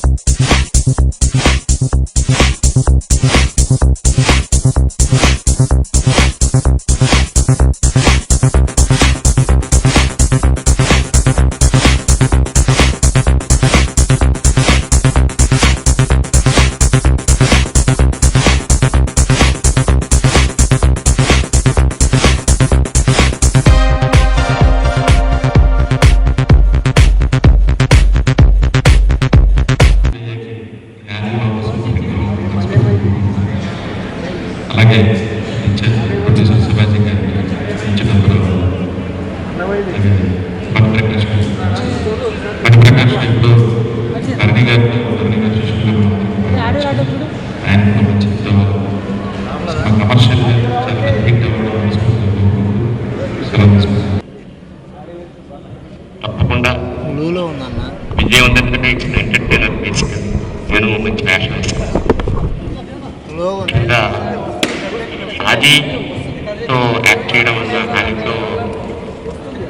Peace. అలాగే producer Shivaji పనిప్రకాష్ పనిప్రకాష్ ఇప్పుడు అరణి గారితో అరణి గారు చూసుకున్నాం ఆయన గురించి కమర్షియల్ చాలా హిట్ తప్పకుండా విజయవంతంగా నేను మంచి వేషం ఆదితో యాక్ట్ చేయడం వల్ల ఆయనతో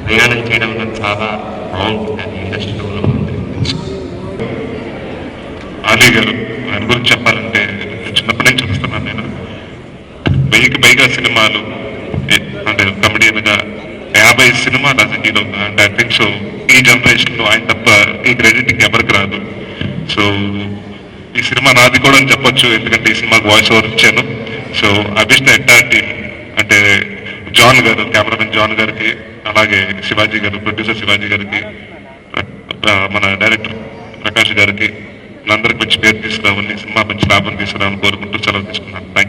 ప్రయాణం చేయడం వల్ల చాలా బాగుంటుంది. అది ఇండస్ట్రీలో ఉన్న ఆలీ గారు ఆయన గురించి చెప్పాలంటే నేను చిన్నప్పటి నుంచి చూస్తున్నాను నేను. వెయ్యికి పైగా సినిమాలు అంటే కమెడియన్గా యాభై సినిమాలు అసలు హీరో ఐ థింక్ సో ఈ జనరేషన్లో ఆయన తప్ప ఈ క్రెడిట్ ఎవరికి రాదు. సో ఈ సినిమా నాది కూడా అని చెప్పొచ్చు ఎందుకంటే ఈ సినిమాకి వాయిస్ ఓవర్ ఇచ్చాను. సో ఐ ఎంటైర్ టీమ్ అంటే జాన్ గారు కెమెరామెన్ జాన్ గారికి అలాగే శివాజీ గారు ప్రొడ్యూసర్ శివాజీ గారికి మన డైరెక్టర్ ప్రకాష్ గారికి అందరికి మంచి పేరు తీసుకురావాలని సినిమా మంచి లాభం తీసుకురావాలని కోరుకుంటూ సెలవు తీసుకున్నాను. Thank you